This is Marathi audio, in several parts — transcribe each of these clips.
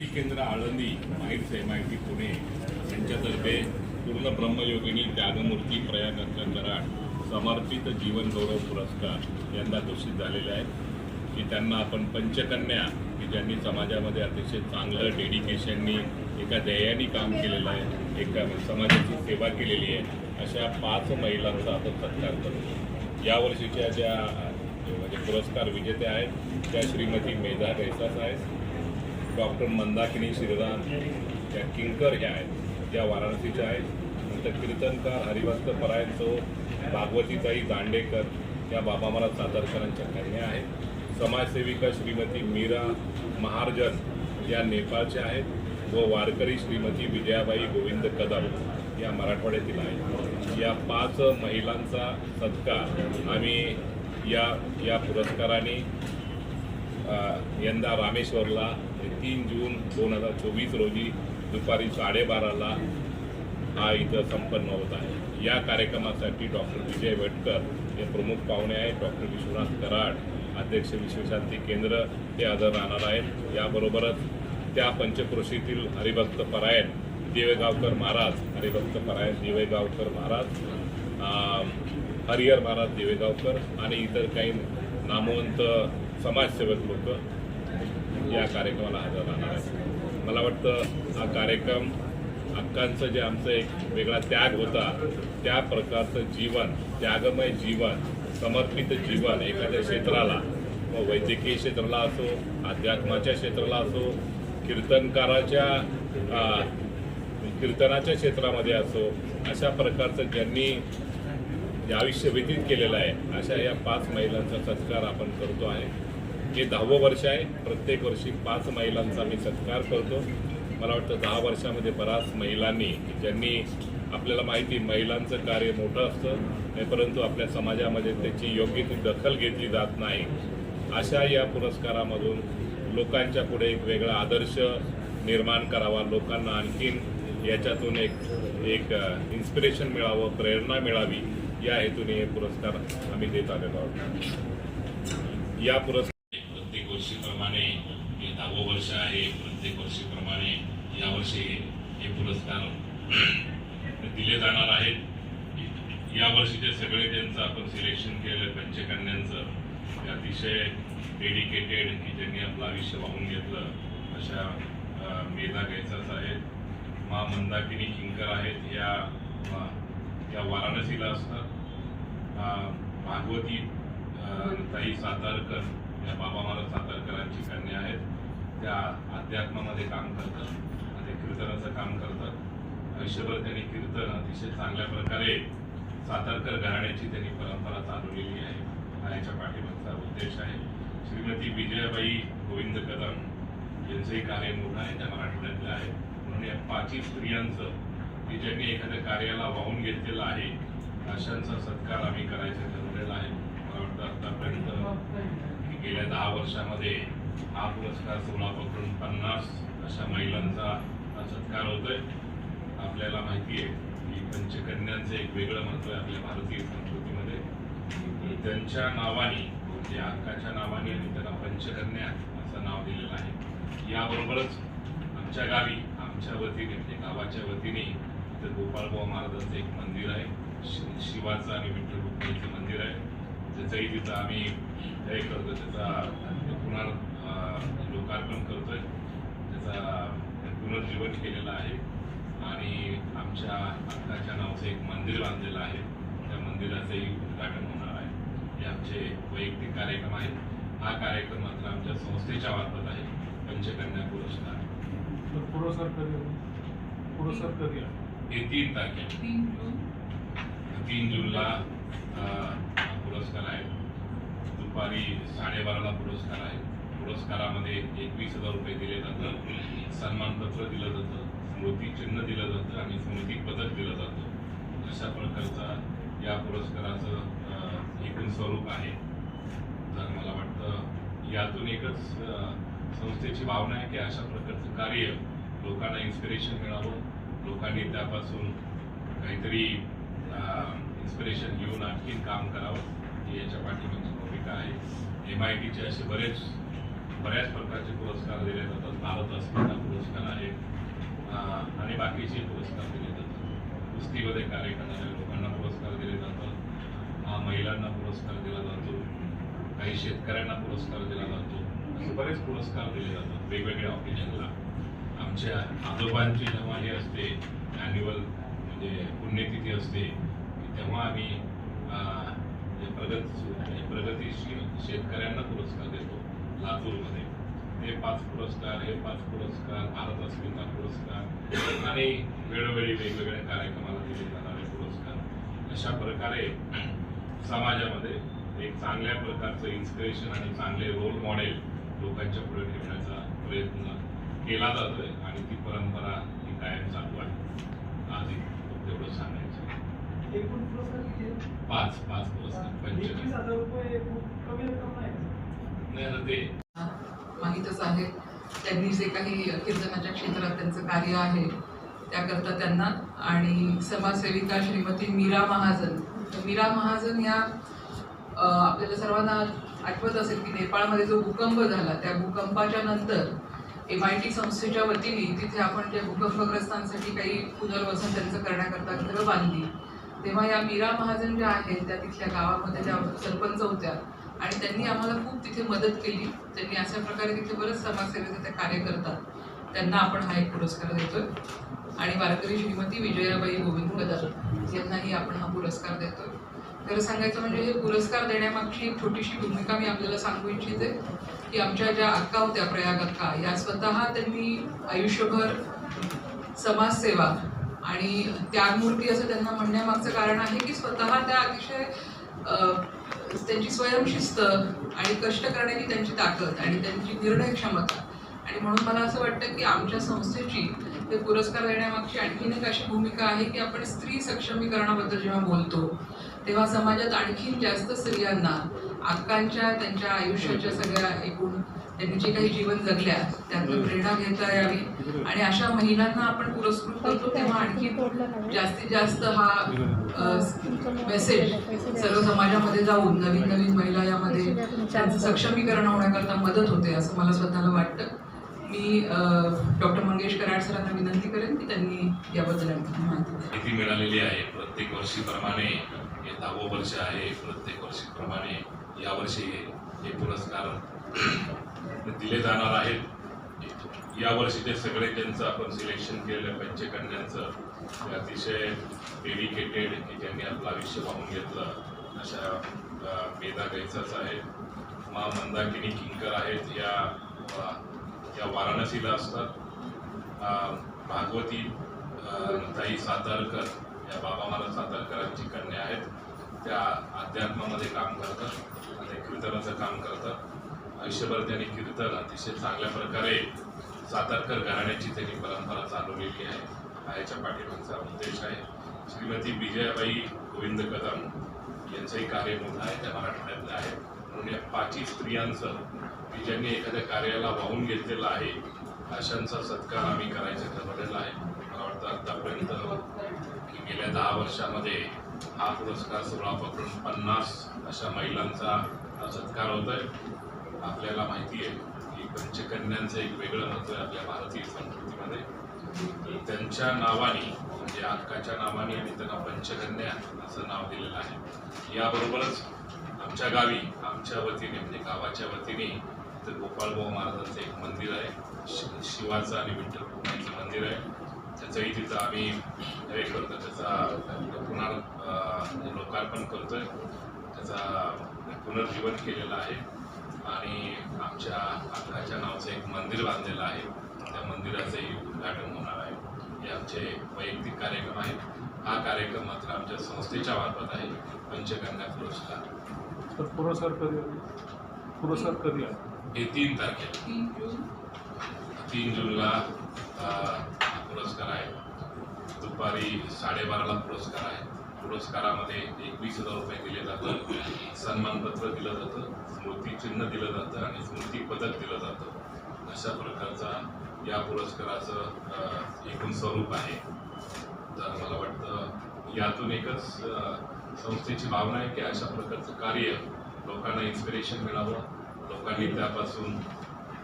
केंद्र Alandi MAEER's M I T Pune यांच्यातर्फे पूर्ण ब्रह्मयोगिनी त्यागमूर्ती प्रयाग कराड समर्पित जीवन गौरव पुरस्कार यंदा घोषित झालेले आहेत की त्यांना आपण पंचकन्या की ज्यांनी समाजामध्ये अतिशय चांगलं डेडिकेशननी एका ध्येयाने काम केलेलं आहे एका समाजाची सेवा केलेली आहे अशा पाच महिलांचा आपण सत्कार करतो यावर्षीच्या ज्या म्हणजे पुरस्कार विजेत्या आहेत त्या श्रीमती मेधा रेसास आहेत डॉक्टर मंदाकिनी श्रीराम या किंकर ह्या आहेत त्या वाराणसीच्या आहेत नंतर कीर्तनकार हरिभक्त परायणचो भागवतीताई दांडेकर या बाबा मला सादरकरांच्या कन्या आहेत. समाजसेविका श्रीमती मीरा महार्जन या नेपाळच्या आहेत व वारकरी श्रीमती विजयाबाई गोविंद कदम या मराठवाड्यातील आहेत. या पाच महिलांचा सत्कार आम्ही या या पुरस्काराने यंदा रामेश्वरला तीन जून दोन हजार चोवीस रोजी दुपारी साडेबाराला हा इथं संपन्न होत आहे. या कार्यक्रमासाठी डॉक्टर विजय वेटकर हे प्रमुख पाहुणे आहेत. डॉक्टर विश्वनाथ कराड अध्यक्ष विश्वशांती केंद्र ते हजर राहणार आहेत. याबरोबरच त्या पंचक्रोशीतील हरिभक्त परायण देवेगावकर महाराज हरिभक्त परायण देवेगावकर महाराज हरिहर महाराज देवेगावकर आणि इतर काही नामवंत समाजसेवक लोक या कार्यक्रमाला हजर राहणार आहेत. मला वाटतं हा कार्यक्रम हक्कांचं जे आमचं एक वेगळा त्याग होता त्या प्रकारचं जीवन त्यागमय जीवन समर्पित जीवन एखाद्या क्षेत्राला मग वैद्यकीय क्षेत्राला असो अध्यात्माच्या क्षेत्राला असो कीर्तनकाराच्या कीर्तनाच्या क्षेत्रामध्ये असो अशा प्रकारचं ज्यांनी जे आयुष्य व्यतीत केलेलं आहे अशा या पाच महिलांचा सत्कार आपण करतो आहे. हे दहावं वर्ष आहे प्रत्येक वर्षी पाच महिलांचा मी सत्कार करतो. मला वाटतं दहा वर्षामध्ये बऱ्याच महिलांनी ज्यांनी आपल्याला माहिती महिलांचं कार्य मोठं असतं परंतु आपल्या समाजामध्ये त्याची योग्य ती दखल घेतली जात नाही. अशा या पुरस्कारामधून लोकांच्या पुढे एक वेगळा आदर्श निर्माण करावा लोकांना आणखीन याच्यातून एक एक इन्स्पिरेशन मिळावं प्रेरणा मिळावी या हेतूने हे पुरस्कार आम्ही देत आलेलो आहोत. या पुरस्कार प्रत्येक वर्षीप्रमाणे हे दहावं वर्ष आहे प्रत्येक वर्षीप्रमाणे यावर्षी हे पुरस्कार दिले जाणार आहेत या वर्षीचे सगळे ज्यांचं आपण सिलेक्शन केलं पंचकन्यांचं ते अतिशय डेडिकेटेड की ज्यांनी आपलं आयुष्य वाहून घेतलं अशा मेधा गैसास आहेत मा मंदाकिनी किंकर आहेत या या वाराणसीला असतात भागवती ताई सातारकर या बाबा महाराज सातारकरांची कन्या आहेत त्या अध्यात्मामध्ये काम करतात. आणि कीर्तनाचं काम करतात. आयुष्यभर त्यांनी कीर्तन अतिशय चांगल्या प्रकारे सातारकर घराण्याची त्यांनी परंपरा चालवलेली आहे. हा याच्या पाठीमागचा उद्देश आहे. श्रीमती विजयाबाई गोविंद कदम यांचंही कार्य मोठं आहे त्या मराठवाड्यातल्या आहे. म्हणून या पाचही स्त्रियांचं की ज्यांनी एखाद्या कार्याला वाहून घेतलेलं आहे अशांचा सत्कार आम्ही करायचा ठरवलेला आहे. मला वाटतं आतापर्यंत की गेल्या दहा वर्षामध्ये हा पुरस्कार सोळा पकडून पन्नास अशा महिलांचा हा सत्कार होतोय. आपल्याला माहिती आहे की पंचकन्यांचं एक वेगळं महत्त्व आहे आपल्या भारतीय संस्कृतीमध्ये. त्यांच्या नावाने म्हणजे हक्काच्या नावाने आणि त्यांना पंचकन्या असं नाव दिलेलं आहे. याबरोबरच आमच्या गावी आमच्या वतीने म्हणजे गावाच्या वतीने इथं गोपाळबाबा महाराजांचं एक मंदिर आहे. शि- शिवाचं आणि विठ्ठल रुक्मिणीचं मंदिर आहे. त्याचंही तिथं आम्ही हे करतो. त्याचा पुनर् लोकार्पण करतोय. त्याचा पुनर्जीवन केलेलं आहे. आणि आमच्या हक्काच्या नावाचं एक मंदिर बांधलेलं आहे. त्या मंदिराचंही उद्घाटन होणार आहे. हे आमचे वैयक्तिक कार्यक्रम आहेत. हा कार्यक्रम मात्र आमच्या संस्थेच्या मार्फत आहे. पंचकन्या पुरस्कार. तर पुरस्कार कधी पुरस्कार कधी आहे? हे तीन तारखेला तीन जून. तीन जूनला हा पुरस्कार आहे. दुपारी साडेबाराला पुरस्कार आहे. पुरस्कारामध्ये एकवीस हजार रुपये दिले जातं सन्मानपत्र दिलं जातं. स्मृती चिन्ह दिलं जातं आणि स्मृती पदक दिलं जातं. अशा प्रकारचा या पुरस्काराचं एकूण स्वरूप आहे. तर मला वाटतं यातून एकच संस्थेची भावना आहे की अशा प्रकारचं कार्य लोकांना इन्स्पिरेशन मिळावं. लोकांनी त्यापासून काहीतरी इन्स्पिरेशन घेऊन आणखीन काम करावं. ही याच्या पाठीमागची भूमिका आहे. एम आय टीचे असे बरेच बऱ्याच प्रकारचे पुरस्कार दिले जातात. भारत अस्मिता पुरस्कार बाकीचे पुरस्कार दिले जातात. कुस्तीमध्ये कार्य करणाऱ्या लोकांना पुरस्कार दिले जातात. महिलांना पुरस्कार दिला जातो. काही शेतकऱ्यांना पुरस्कार दिला जातो. असे बरेच पुरस्कार दिले जातात. वेगवेगळ्या ऑकेजनला आमच्या आजोबांची जेव्हा हे असते ॲन्युअल म्हणजे पुण्यतिथी असते तेव्हा आम्ही प्रगत प्रगतीशील शेतकऱ्यांना पुरस्कार देतो. लातूरमध्ये ते पाच पुरस्कार हे पाच पुरस्कार भारत अस्मिता पुरस्कार आणि वेळोवेळी वेगवेगळ्या कार्यक्रमाला दिले जाणारे पुरस्कार. अशा प्रकारे समाजामध्ये एक चांगल्या प्रकारचं इन्स्पिरेशन आणि चांगले रोल मॉडेल लोकांच्या पुढे ठेवण्याचा प्रयत्न केला जातोय आणि ती परंपरा ही कायम चालू आहे. आधी तेवढं सांगायचं? पाच पाच पुरस्कार पंचवीस. माहीतच आहे. त्यांनी जे काही कीर्तनाच्या क्षेत्रात त्यांचं कार्य आहे त्याकरता त्यांना आणि समाजसेविका श्रीमती मीरा महाजन. मीरा महाजन या आपल्याला सर्वांना आठवत असेल की नेपाळमध्ये जो भूकंप झाला त्या भूकंपाच्या नंतर एम आय टी संस्थेच्या वतीने तिथे आपण त्या भूकंपग्रस्तांसाठी काही पुनर्वसन त्यांचं करण्याकरता घरं बांधली. तेव्हा या मीरा महाजन ज्या आहेत त्या तिथल्या गावामध्ये त्या सरपंच होत्या आणि त्यांनी आम्हाला खूप तिथे मदत केली. त्यांनी अशा प्रकारे तिथे बरंच समाजसेवेचे ते कार्य करतात. त्यांना आपण हा एक पुरस्कार देतोय. आणि वारकरी श्रीमती विजयाबाई गोविंद कदम यांनाही आपण हा पुरस्कार देतोय. खरं सांगायचं म्हणजे हे पुरस्कार देण्यामागची एक छोटीशी भूमिका मी आपल्याला सांगू इच्छिते की आमच्या ज्या अक्का होत्या प्रयाग अक्का या स्वतः त्यांनी आयुष्यभर समाजसेवा आणि त्यागमूर्ती असं त्यांना म्हणण्यामागचं कारण आहे की स्वतः त्या अतिशय त्यांची स्वयंशिस्त आणि कष्ट करण्याची त्यांची ताकद आणि त्यांची निर्णय क्षमता. आणि म्हणून मला असं वाटतं की आमच्या संस्थेची हे पुरस्कार देण्यामागची आणखीन एक अशी भूमिका आहे की आपण स्त्री सक्षमीकरणाबद्दल जेव्हा बोलतो तेव्हा समाजात आणखीन जास्त स्त्रियांना अक्कांच्या त्यांच्या आयुष्याच्या सगळ्या एकूण त्यांनी जे काही जीवन जगल्या त्यातून प्रेरणा घेता यावी. आणि अशा महिलांना आपण पुरस्कृत करतो तेव्हा आणखी जास्तीत जास्त हा मेसेज सर्व समाजामध्ये जाऊन नवीन नवीन महिला यामध्ये त्यांचं सक्षमीकरण होण्याकरता मदत होते असं मला स्वतःला वाटतं. मी डॉक्टर मंगेश कराड सरांना विनंती करेन की त्यांनी याबद्दल आणखी माहिती मिळालेली आहे. प्रत्येक वर्षीप्रमाणे हे दहावं वर्ष आहे प्रत्येक वर्षीप्रमाणे. यावर्षी हे पुरस्कार दिले जाणार आहेत. यावर्षीचे सगळे ज्यांचं आपण सिलेक्शन केलेलं पंचकन्यांचं ते अतिशय डेडिकेटेड की ज्यांनी आपलं आयुष्य वाहून घेतलं. अशा मेधा गैसाच आहे. मा मंदाकिनी किंकर आहेत. या या वाराणसीला असतात. भागवती ताई सातारकर या बाबा महाराज सातारकरांची कन्या आहेत. त्या अध्यात्मामध्ये काम करतात आणि कीर्तनाचं काम करतात आयुष्यभर त्यांनी कीर्तन अतिशय चांगल्या प्रकारे सातारकर घराण्याची त्यांनी परंपरा चालवलेली आहे. हा याच्या पाठीमागचा उद्देश आहे. श्रीमती विजयाबाई गोविंद कदम यांचंही कार्य मोठं आहे त्या मराठवाड्यातलं आहे. म्हणून या पाचही स्त्रियांचं की ज्यांनी एखाद्या कार्याला वाहून घेतलेलं आहे अशांचा सत्कार आम्ही करायचं ठरवलेला आहे. मला वाटतं आत्तापर्यंत की गेल्या दहा वर्षामध्ये हा पुरस्कार सोळा पकडून पन्नास अशा महिलांचा सत्कार होत आहे आपल्याला माहिती आहे की पंचकन्यांचं एक वेगळं महत्त्व आहे आपल्या भारतीय संस्कृतीमध्ये. त्यांच्या नावाने म्हणजे अक्काच्या नावाने आणि त्यांना पंचकन्या असं नाव दिलेलं आहे. याबरोबरच आमच्या गावी आमच्या वतीने म्हणजे गावाच्या वतीने तर गोपाळभाऊ महाराजांचं एक मंदिर आहे. शि- शिवाचं आणि विठ्ठल मंदिर आहे. त्याचंही तिथं आम्ही हे करतो. त्याचा लोकार्पण करतोय. त्याचा पुनर्जीवन केलेलं आहे. आणि आमच्या अक्काच्या नावाचं एक मंदिर बांधलेलं आहे. त्या मंदिराचंही उद्घाटन होणार आहे. हे आमचे वैयक्तिक कार्यक्रम आहेत. हा कार्यक्रम मात्र आमच्या संस्थेच्या मार्फत आहे. पंचकन्या पुरस्कार. तर पुरस्कार कधी आहे? पुरस्कार कधी हे तीन तारखेला. तीन जून. तीन जूनला हा पुरस्कार आहे. दुपारी साडेबाराला पुरस्कार आहे. पुरस्कारामध्ये एकवीस हजार रुपये दिले जातं सन्मानपत्र दिलं जातं स्मृतिचिन्ह दिलं जातं आणि स्मृती पदक दिलं जातं. अशा प्रकारचा या पुरस्काराचं एकूण स्वरूप आहे. तर मला वाटतं यातून एकच संस्थेची भावना आहे की अशा प्रकारचं कार्य लोकांना इन्स्पिरेशन मिळावं. लोकांनी त्यापासून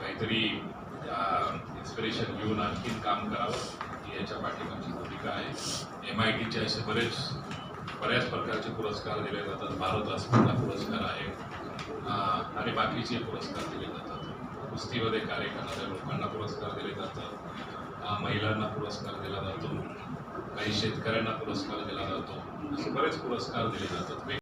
काहीतरी इन्स्पिरेशन घेऊन आणखीन काम करावं. ही याच्या पाठीमागची भूमिका आहे. एम आय टीचे असे बरेच बऱ्याच प्रकारचे पुरस्कार दिले जातात. भारत रत्नचा पुरस्कार आहे. आणि बाकीचे पुरस्कार दिले जातात. कुस्तीमध्ये कार्य करणाऱ्या लोकांना पुरस्कार दिले जातात. महिलांना पुरस्कार दिला जातो. काही शेतकऱ्यांना पुरस्कार दिला जातो. असे बरेच पुरस्कार दिले जातात.